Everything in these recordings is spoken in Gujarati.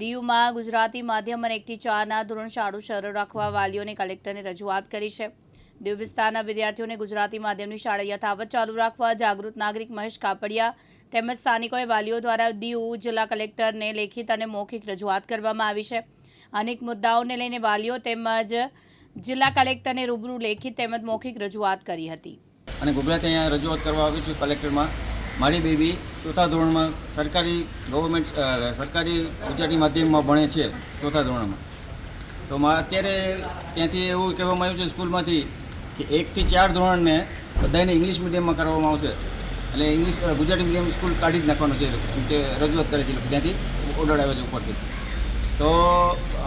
દીવમાં ગુજરાતી માધ્યમ અને એકથી ચારના ધોરણ શાળુ શરૂ રાખવા વાલીઓને કલેક્ટરને રજૂઆત કરી છે. દીવ વિસ્તારના વિદ્યાર્થીઓને ગુજરાતી માધ્યમની શાળા યથાવત ચાલુ રાખવા જાગૃત નાગરિક મહેશ કાપડિયા તેમજ સ્થાનિકોએ વાલીઓ દ્વારા દીવ જિલ્લા કલેક્ટરને લેખિત અને મૌખિક રજૂઆત કરવામાં આવી છે. અનેક મુદ્દાઓને લઈને વાલીઓ તેમજ જિલ્લા કલેક્ટરને રૂબરૂ લેખિત તેમજ મૌખિક રજૂઆત કરી હતી. અને ગુજરાતી અહીંયા રજૂઆત કરવા આવી છું કલેક્ટરમાં. મારી બેબી ચોથા ધોરણમાં સરકારી ગવર્મેન્ટ સરકારી ગુજરાતી માધ્યમમાં ભણે છે ચોથા ધોરણમાં. તો મા, અત્યારે ત્યાંથી એવું કહેવામાં આવ્યું છે સ્કૂલમાંથી કે એકથી ચાર ધોરણને બધાને ઇંગ્લિશ મીડિયમમાં કરવામાં આવશે. એટલે ઇંગ્લિશ ગુજરાતી મીડિયમ સ્કૂલ કાઢી જ નાખવાનું છે કે રજૂઆત કરે છે ત્યાંથી ઓર્ડર આવે છે ઉપરથી. તો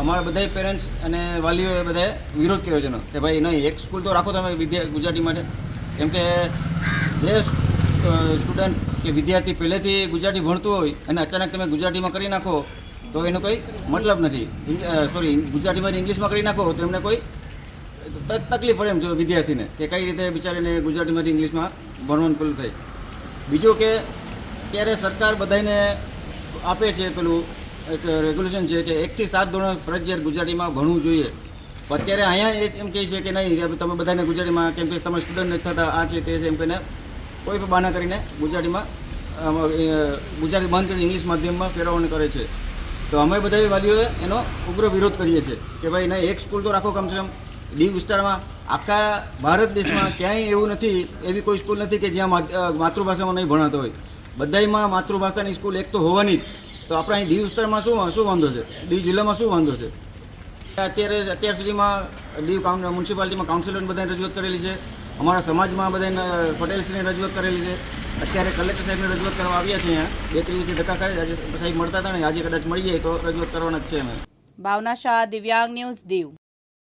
અમારા બધા પેરેન્ટ્સ અને વાલીઓએ બધાએ વિરોધ કર્યો છે કે ભાઈ નહીં, એક સ્કૂલ તો રાખો તમે વિદ્યા, ગુજરાતી માટે. કેમ કે જે સ્ટુડન્ટ કે વિદ્યાર્થી પહેલેથી ગુજરાતી ભણતું હોય અને અચાનક તમે ગુજરાતીમાં કરી નાખો, તો એનો કોઈ મતલબ નથી. સોરી ગુજરાતીમાં ઇંગ્લિશમાં કરી નાખો, તો એમને કોઈ તકલીફ પડે એમ જો વિદ્યાર્થીને કે કઈ રીતે બિચારીને ગુજરાતીમાંથી ઇંગ્લિશમાં ભણવાનું પેલું થાય. બીજું કે ત્યારે સરકાર બધાને આપે છે પેલું એક રેગ્યુલેશન છે કે એકથી સાત ધોરણ ફરજિયાત ગુજરાતીમાં ભણવું જોઈએ. અત્યારે અહીંયા એમ કહે છે કે નહીં તમે બધાને ગુજરાતીમાં, કેમ કે તમે સ્ટુડન્ટ નથી થતા, આ છે તે છે એમ કહીને કોઈ પણ બહાના કરીને ગુજરાતીમાં ગુજરાતી બંધ કરીને ઇંગ્લિશ માધ્યમમાં ફેરવવાનું કરે છે. તો અમે બધા વાલીઓએ એનો ઉગ્ર વિરોધ કરીએ છીએ કે ભાઈ, નહીં, એક સ્કૂલ તો રાખો કમસે કમ દીવ વિસ્તારમાં. આખા ભારત દેશમાં ક્યાંય એવું નથી, એવી કોઈ સ્કૂલ નથી કે જ્યાં માત- માતૃભાષામાં નહીં ભણાતો હોય. બધાયમાં માતૃભાષાની સ્કૂલ એક તો હોવાની જ. તો આપણે અહીં દીવ વિસ્તારમાં શું શું વાંધો છે? દીવ જિલ્લામાં શું વાંધો છે? અત્યારે, અત્યાર સુધીમાં દીવ મ્યુનિસિપાલિટીમાં કાઉન્સિલરની બધાને રજૂઆત કરેલી છે. અમારા સમાજમાં બધા પટેલશ્રીને રજૂઆત કરેલી છે. અત્યારે કલેક્ટર સાહેબને રજૂઆત કરવા આવ્યા છે અહીંયા. બે, ત્રણ ધક્કા કરે આજે સાહેબ મળતા હતા ને? આજે કદાચ મળી જાય તો રજૂઆત કરવાના જ છે અમે. ભાવના શાહ, દિવ્યાંગ ન્યૂઝ દીવ.